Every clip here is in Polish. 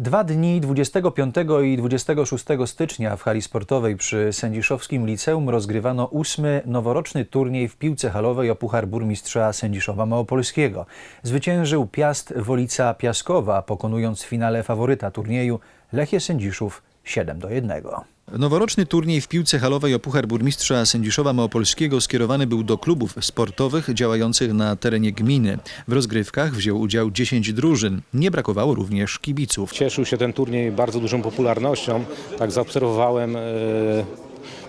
Dwa dni 25 i 26 stycznia w hali sportowej przy Sędziszowskim Liceum rozgrywano ósmy noworoczny turniej w piłce halowej o Puchar Burmistrza Sędziszowa Małopolskiego. Zwyciężył Piast Wolica Piaskowa, pokonując w finale faworyta turnieju Lechie Sędziszów 7 do 1. Noworoczny turniej w piłce halowej o Puchar Burmistrza Sędziszowa Małopolskiego skierowany był do klubów sportowych działających na terenie gminy. W rozgrywkach wziął udział 10 drużyn. Nie brakowało również kibiców. Cieszył się ten turniej bardzo dużą popularnością. Tak zaobserwowałem e,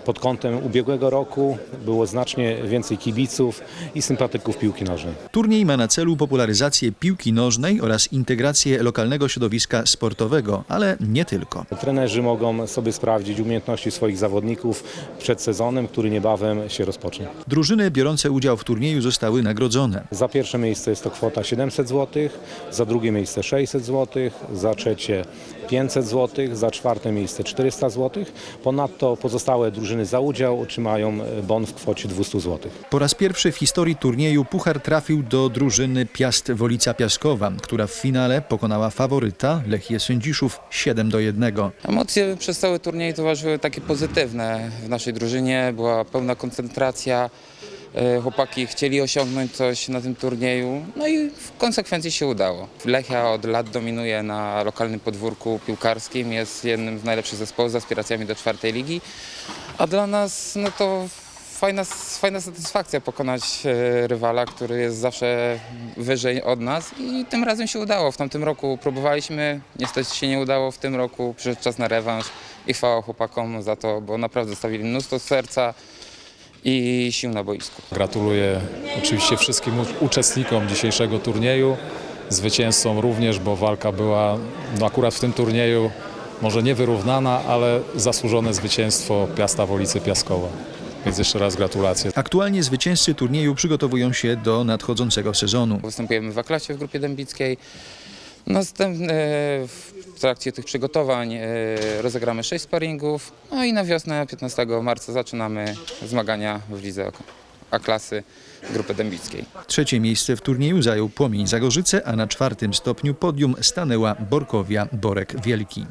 pod kątem ubiegłego roku. Było znacznie więcej kibiców i sympatyków piłki nożnej. Turniej ma na celu popularyzację piłki nożnej oraz integrację lokalnego środowiska sportowego, ale nie tylko. Trenerzy mogą sobie sprawdzić umiejętności swoich zawodników przed sezonem, który niebawem się rozpocznie. Drużyny biorące udział w turnieju zostały nagrodzone. Za pierwsze miejsce jest to kwota 700 zł, za drugie miejsce 600 zł, za trzecie 500 zł, za czwarte miejsce 400 zł. Ponadto pozostałe drużyny za udział otrzymają bon w kwocie 200 zł. Po raz pierwszy w historii turnieju puchar trafił do drużyny Piast Wolica Piaskowa, która w finale pokonała faworyta Lechię Sędziszów 7 do 1. Emocje przez cały turniej towarzyszyły takie pozytywne w naszej drużynie. Była pełna koncentracja. E, Chłopaki chcieli osiągnąć coś na tym turnieju, no i w konsekwencji się udało. Lechia od lat dominuje na lokalnym podwórku piłkarskim, jest jednym z najlepszych zespołów z aspiracjami do czwartej ligi, a dla nas no to fajna, fajna satysfakcja pokonać e, rywala, który jest zawsze wyżej od nas i tym razem się udało. W tamtym roku próbowaliśmy, niestety się nie udało, w tym roku przyszedł czas na rewanż i chwała chłopakom za to, bo naprawdę stawili mnóstwo serca i sił na boisku. Gratuluję oczywiście wszystkim uczestnikom dzisiejszego turnieju, zwycięzcom również, bo walka była no akurat w tym turnieju może niewyrównana, ale zasłużone zwycięstwo Piasta Wolicy Piaskowa. Więc jeszcze raz gratulacje. Aktualnie zwycięzcy turnieju przygotowują się do nadchodzącego sezonu. Występujemy w A-klasie w grupie dębickiej. Następnie w trakcie tych przygotowań e, rozegramy 6 sparingów, no i na wiosnę 15 marca zaczynamy zmagania w lidze A-klasy grupy dębickiej. Trzecie miejsce w turnieju zajął Płomień Zagorzyce, a na czwartym stopniu podium stanęła Borkowia Borek Wielki.